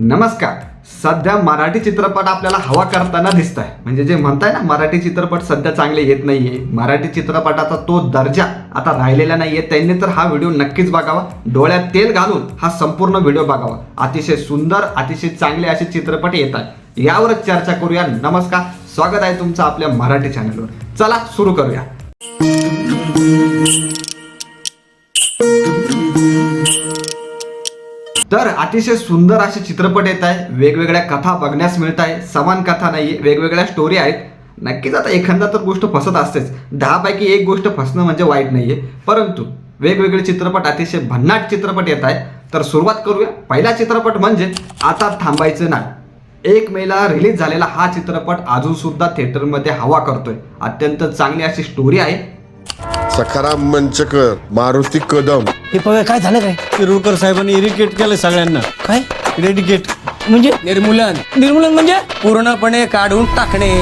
नमस्कार. सध्या मराठी चित्रपट आपल्याला हवा करताना दिसत आहे म्हणजे जे म्हणताय ना मराठी चित्रपट सध्या चांगले येत नाहीये. मराठी चित्रपटाचा तो दर्जा आता राहिलेला नाहीये. त्यांनी तर हा व्हिडिओ नक्कीच बघावा. डोळ्यात तेल घालून हा संपूर्ण व्हिडिओ बघावा. अतिशय सुंदर अतिशय चांगले असे चित्रपट येत आहेत. यावरच चर्चा करूया. नमस्कार. स्वागत आहे तुमचं आपल्या मराठी चॅनलवर चला सुरू करूया. तर अतिशय सुंदर असे चित्रपट येत आहे वेगवेगळ्या कथा बघण्यास मिळत आहे समान कथा नाहीये. वेगवेगळ्या स्टोरी आहेत. नक्कीच आता एखादा तर गोष्ट फसत असतेच. दहापैकी एक गोष्ट फसणं म्हणजे वाईट नाही आहे परंतु वेगवेगळे चित्रपट अतिशय भन्नाट चित्रपट येत आहे तर सुरुवात करूया. पहिला चित्रपट म्हणजे आता थांबायचं नाही. एक मेला रिलीज झालेला हा चित्रपट अजूनसुद्धा थिएटरमध्ये हवा करतोय. अत्यंत चांगली अशी स्टोरी आहे. सखाराम मंचकर मारुती कदम. हे बघा काय झालं काय? शिरूरकर साहेबांनी इरिकेट केलं सगळ्यांना. काय? रेडिकेट म्हणजे? निर्मूलन. निर्मूलन म्हणजे? पूर्णपणे काढून टाकणे.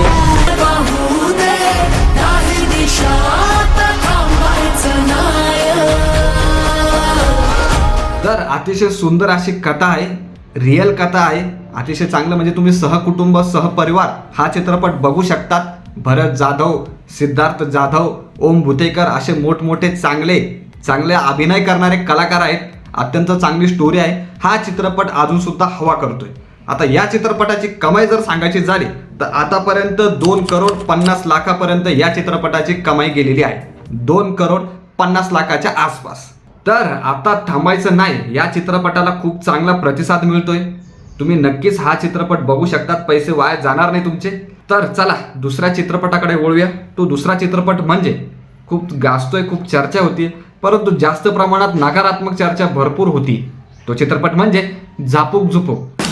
तर अतिशय सुंदर अशी कथा आहे रिअल कथा आहे अतिशय चांगलं म्हणजे तुम्ही सहकुटुंब सहपरिवार हा चित्रपट बघू शकतात. भरत जाधव सिद्धार्थ जाधव ओम भुतेकर असे मोठमोठे चांगले चांगले अभिनय करणारे कलाकार आहेत. अत्यंत चांगली स्टोरी आहे. हा चित्रपट अजून सुद्धा हवा करतोय. आता या चित्रपटाची कमाई जर सांगायची झाली तर आतापर्यंत दोन करोड पन्नास लाखापर्यंत या चित्रपटाची कमाई गेलेली आहे. दोन करोड पन्नास लाखाच्या आसपास. तर आता थांबायचं नाही. या चित्रपटाला खूप चांगला प्रतिसाद मिळतोय. तुम्ही नक्कीच हा चित्रपट बघू शकतात. पैसे वाया जाणार नाही तुमचे. तर चला दुसऱ्या चित्रपटाकडे वळूया. तो दुसरा चित्रपट म्हणजे? खूप गाजतोय खूप चर्चा होती परंतु जास्त प्रमाणात नकारात्मक चर्चा भरपूर होती. तो चित्रपट म्हणजे झापूक झुपूक.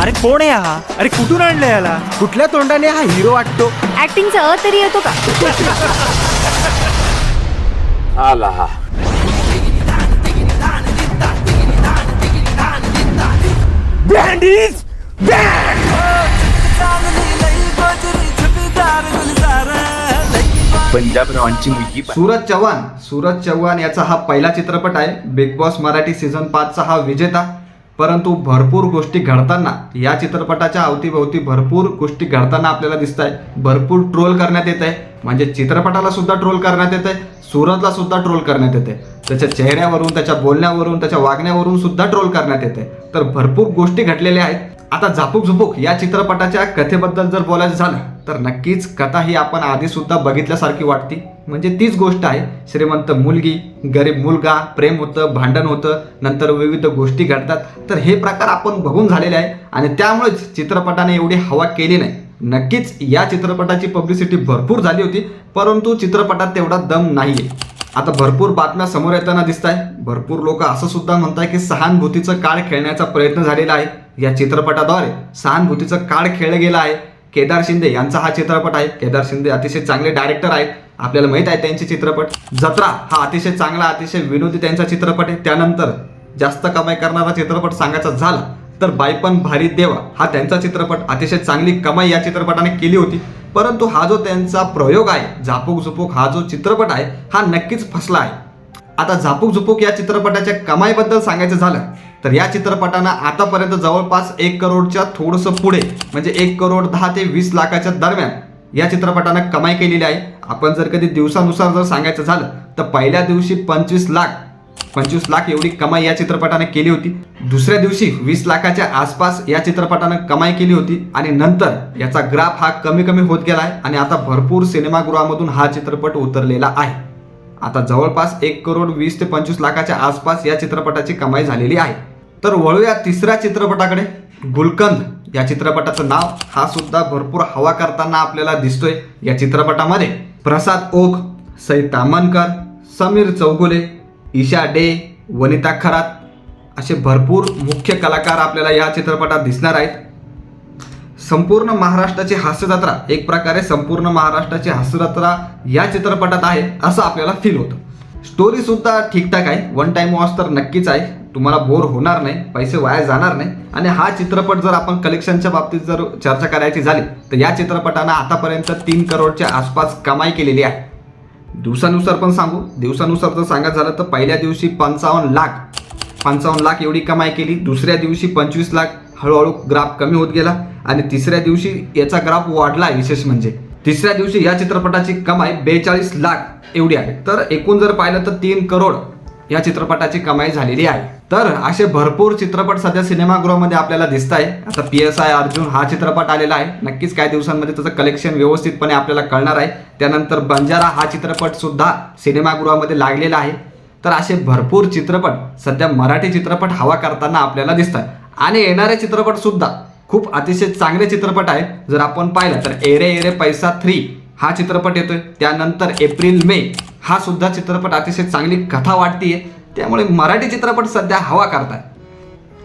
अरे कोण आहे हा? अरे कुठून आणलं याला? कुठल्या तोंडाने हा हिरो वाटतो? ऍक्टिंगचा अ तरी येतो का? बँडीज सूरज चव्हाण सूरज चव्हाण याचा हा पहिला चित्रपट आहे. बिग बॉस मराठी सीझन पाचचा हा विजेता. परंतु भरपूर गोष्टी घडताना या चित्रपटाच्या अवतीभोवती भरपूर गोष्टी घडताना आपल्याला दिसत आहे भरपूर ट्रोल करण्यात येत आहे म्हणजे चित्रपटाला सुद्धा ट्रोल करण्यात येत आहे सूरजला सुद्धा ट्रोल करण्यात येते त्याच्या चेहऱ्यावरून त्याच्या बोलण्यावरून त्याच्या वागण्यावरून सुद्धा ट्रोल करण्यात येते तर भरपूर गोष्टी घडलेल्या आहेत. आता झापूक झुपूक या चित्रपटाच्या कथेबद्दल जर बोलायचं झालं तर नक्कीच कथा ही आपण आधीसुद्धा बघितल्यासारखी वाटते. म्हणजे तीच गोष्ट आहे श्रीमंत मुलगी गरीब मुलगा प्रेम होतं भांडण होतं नंतर विविध गोष्टी घडतात. तर हे प्रकार आपण बघून झालेले आहे आणि त्यामुळेच चित्रपटाने एवढी हवा केली नाही. नक्कीच या चित्रपटाची पब्लिसिटी भरपूर झाली होती परंतु चित्रपटात तेवढा दम नाही आहे आता भरपूर बातम्या समोर येताना दिसत आहे भरपूर लोक असं सुद्धा म्हणताय की सहानुभूतीचं काळ खेळण्याचा प्रयत्न झालेला आहे. या चित्रपटाद्वारे सहानुभूतीचं काळ खेळलं गेलं आहे. केदार शिंदे यांचा हा चित्रपट आहे. केदार शिंदे अतिशय चांगले डायरेक्टर आहेत. आपल्याला माहीत आहे त्यांचे चित्रपट. जत्रा हा अतिशय चांगला अतिशय विनोदी त्यांचा चित्रपट आहे. त्यानंतर जास्त कमाई करणारा चित्रपट सांगायचा झाला तर बायपण भारी देवा हा त्यांचा चित्रपट. अतिशय चांगली कमाई या चित्रपटाने केली होती. परंतु हा जो त्यांचा प्रयोग आहे झापूक झुपूक हा जो चित्रपट आहे हा नक्कीच फसला आहे. आता झापूक झुपूक या चित्रपटाच्या कमाईबद्दल सांगायचं झालं तर या चित्रपटानं आतापर्यंत जवळपास एक करोडच्या थोडंसं पुढे म्हणजे एक करोड दहा ते वीस लाखाच्या दरम्यान या चित्रपटानं कमाई केलेली आहे. आपण जर कधी दिवसानुसार जर सांगायचं झालं तर पहिल्या दिवशी पंचवीस लाख पंचवीस लाख एवढी कमाई या चित्रपटाने केली होती. दुसऱ्या दिवशी वीस लाखाच्या आसपास या चित्रपटानं कमाई केली होती आणि नंतर याचा ग्राफ हा कमी कमी होत गेला आहे आणि आता भरपूर सिनेमागृहामधून हा चित्रपट उतरलेला आहे. आता जवळपास एक करोड वीस ते पंचवीस लाखाच्या आसपास या चित्रपटाची कमाई झालेली आहे. तर वळूया तिसऱ्या चित्रपटाकडे. गुलकंद या चित्रपटाचं नाव हा सुद्धा भरपूर हवा करताना आपल्याला दिसतोय. या चित्रपटामध्ये प्रसाद ओक सई तामनकर समीर चौगुले ईशा डे वनिता खरात असे भरपूर मुख्य कलाकार आपल्याला या चित्रपटात दिसणार आहेत. संपूर्ण महाराष्ट्राची हास्यजत्रा एक प्रकारे संपूर्ण महाराष्ट्राची हास्यजत्रा या चित्रपटात आहे असं आपल्याला फील होतं. स्टोरीसुद्धा ठीकठाक आहे वन टाईम वॉच तर नक्कीच आहे. तुम्हाला बोर होणार नाही पैसे वाया जाणार नाही. आणि हा चित्रपट जर आपण कलेक्शनच्या बाबतीत जर चर्चा करायची झाली तर या चित्रपटानं आतापर्यंत तीन करोडच्या आसपास कमाई केलेली आहे. दिवसानुसार पण सांगू. दिवसानुसार जर सांगायचं झालं तर पहिल्या दिवशी पंचावन्न लाख पंचावन्न लाख एवढी कमाई केली. दुसऱ्या दिवशी पंचवीस लाख हळूहळू ग्राफ कमी होत गेला. आणि तिसऱ्या दिवशी याचा ग्राफ वाढला विशेष म्हणजे. तिसऱ्या दिवशी या चित्रपटाची कमाई बेचाळीस लाख एवढी आहे. तर एकूण जर पाहिलं तर तीन करोड या चित्रपटाची कमाई झालेली आहे. तर असे भरपूर चित्रपट सध्या सिनेमागृहामध्ये आपल्याला दिसत आहे आता पी एस आय अर्जुन हा चित्रपट आलेला आहे. नक्कीच काही दिवसांमध्ये त्याचं कलेक्शन व्यवस्थितपणे आपल्याला कळणार आहे. त्यानंतर बंजारा हा चित्रपट सुद्धा सिनेमागृहामध्ये लागलेला आहे. तर असे भरपूर चित्रपट सध्या मराठी चित्रपट हवा करताना आपल्याला दिसतात. आणि येणारे चित्रपट सुद्धा खूप अतिशय चांगले चित्रपट आहेत. जर आपण पाहिलं तर एरे एरे पैसा थ्री हा चित्रपट येतोय. त्यानंतर एप्रिल मे हा सुद्धा चित्रपट अतिशय चांगली कथा वाटतीये. त्यामुळे मराठी चित्रपट सध्या हवा करताय.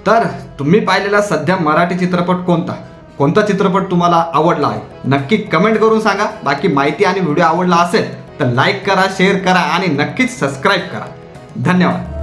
तर तुम्ही पाहिलेला सध्या मराठी चित्रपट कोणता? कोणता चित्रपट तुम्हाला आवडला आहे? नक्की कमेंट करून सांगा. बाकी माहिती आणि व्हिडिओ आवडला असेल तर लाईक करा शेअर करा आणि नक्कीच सबस्क्राईब करा. धन्यवाद.